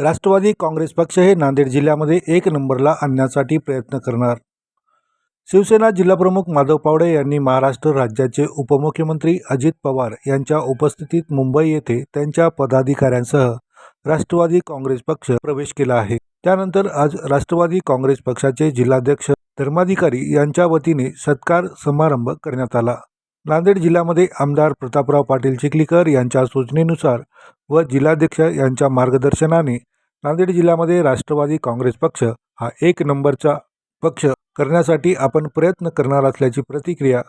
राष्ट्रवादी काँग्रेस पक्ष हे नांदेड जिल्ह्यामध्ये एक नंबरला आणण्यासाठी प्रयत्न करणार. शिवसेना जिल्हाप्रमुख माधव पावडे यांनी महाराष्ट्र राज्याचे उपमुख्यमंत्री अजित पवार यांच्या उपस्थितीत मुंबई येथे त्यांच्या पदाधिकाऱ्यांसह राष्ट्रवादी काँग्रेस पक्ष प्रवेश केला आहे. त्यानंतर आज राष्ट्रवादी काँग्रेस पक्षाचे जिल्हाध्यक्ष धर्माधिकारी यांच्या वतीने सत्कार समारंभ करण्यात आला. नांदेड जिल्ह्यामध्ये आमदार प्रतापराव पाटील चिखलीकर यांच्या सूचनेनुसार व जिल्हाध्यक्ष यांच्या मार्गदर्शनाने नांदेड जिल्ह्यामध्ये राष्ट्रवादी काँग्रेस पक्ष हा एक नंबरचा पक्ष करण्यासाठी आपण प्रयत्न करणार असल्याची प्रतिक्रिया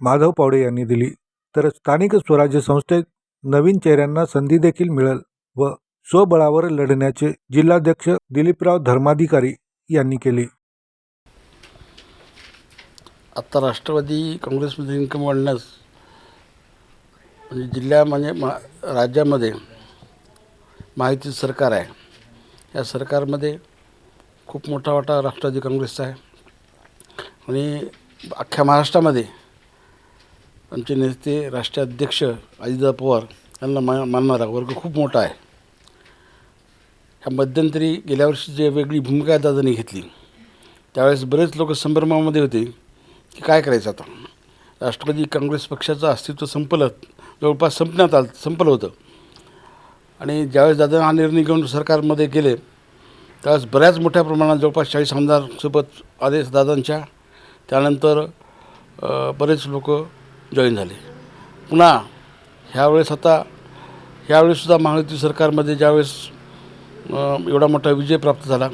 माधव पावडे यांनी दिली. तर स्थानिक स्वराज्य संस्थेत नवीन चेहऱ्यांना संधी देखील मिळेल व स्वबळावर लढण्याचे जिल्हाध्यक्ष दिलीपराव धर्माधिकारी यांनी केली. आत्ता राष्ट्रवादी काँग्रेसमध्ये इन्कम वाढण्यास म्हणजे जिल्ह्या म्हणजे मा राज्यामध्ये माहिती सरकार आहे. या सरकारमध्ये खूप मोठा वाटा राष्ट्रवादी काँग्रेसचा आहे. आणि अख्ख्या महाराष्ट्रामध्ये आमचे नेते राष्ट्रीय अध्यक्ष अजितदादा पवार यांना मा मानणारा वर्ग खूप मोठा आहे. ह्या मध्यंतरी गेल्या वर्षी जे वेगळी भूमिका दादांनी घेतली त्यावेळेस बरेच लोक संभ्रमामध्ये होते की काय करायचं आता. राष्ट्रवादी काँग्रेस पक्षाचं अस्तित्व संपलं जवळपास संपण्यात आलं संपलं होतं. आणि ज्यावेळेस दादा हा निर्णय घेऊन सरकारमध्ये गेले त्यावेळेस बऱ्याच मोठ्या प्रमाणात जवळपास चाळीस आमदारसोबत आदेश दादांच्या त्यानंतर बरेच लोक जॉईन झाले. पुन्हा ह्यावेळेस आता ह्यावेळेससुद्धा महायुती सरकारमध्ये ज्यावेळेस एवढा मोठा विजय प्राप्त झाला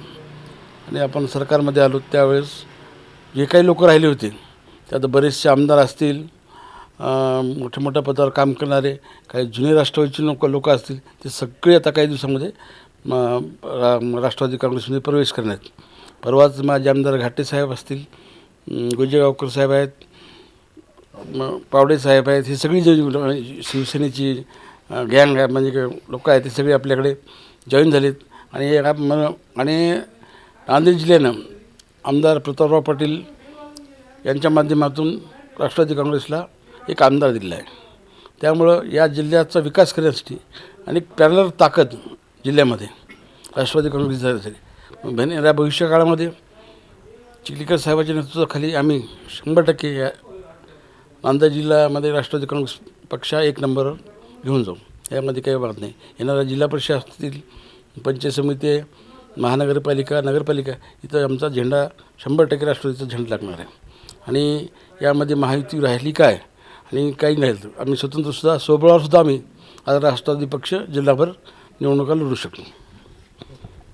आणि आपण सरकारमध्ये आलो त्यावेळेस जे काही लोक राहिले होते त्यात बरेचसे आमदार असतील मोठ्या मोठ्या पदावर काम करणारे काही जुने राष्ट्रवादीचे लोक लोक असतील ते सगळे आता काही दिवसामध्ये रा- राष्ट्रवादी काँग्रेसमध्ये प्रवेश करण्यात परवाच माझे आमदार घाटे साहेब असतील गुजेगावकर साहेब आहेत पावडे साहेब आहेत हे सगळी जे शिवसेनेची गँग आहे म्हणजे लोक आहेत ते सगळे आपल्याकडे जॉईन झालेत. आणि म- आणि नांदेड जिल्ह्यानं आमदार प्रतापराव पाटील यांच्या माध्यमातून राष्ट्रवादी काँग्रेसला एक आमदार दिलेला आहे. त्यामुळं या जिल्ह्याचा विकास करण्यासाठी आणि पॅरलर ताकद जिल्ह्यामध्ये राष्ट्रवादी काँग्रेस झाल्यासाठी भेन या भविष्य काळामध्ये चिखलीकर साहेबाच्या नेतृत्वाखाली आम्ही शंभर टक्के या नांदेड जिल्ह्यामध्ये राष्ट्रवादी काँग्रेस पक्ष एक नंबर घेऊन जाऊ. यामध्ये काही बात नाही. येणाऱ्या जिल्हा परिषद असतील पंचायत समिती महानगरपालिका नगरपालिका इथं आमचा झेंडा शंभर टक्के राष्ट्रवादीचा झेंडा लागणार आहे. आणि यामध्ये महायुती राहिली काय? आणि काही नाही राहिलं. आम्ही स्वतंत्रसुद्धा सोबळावरसुद्धा आम्ही आज राष्ट्रवादी पक्ष जिल्हाभर निवडणुका लढू शकतो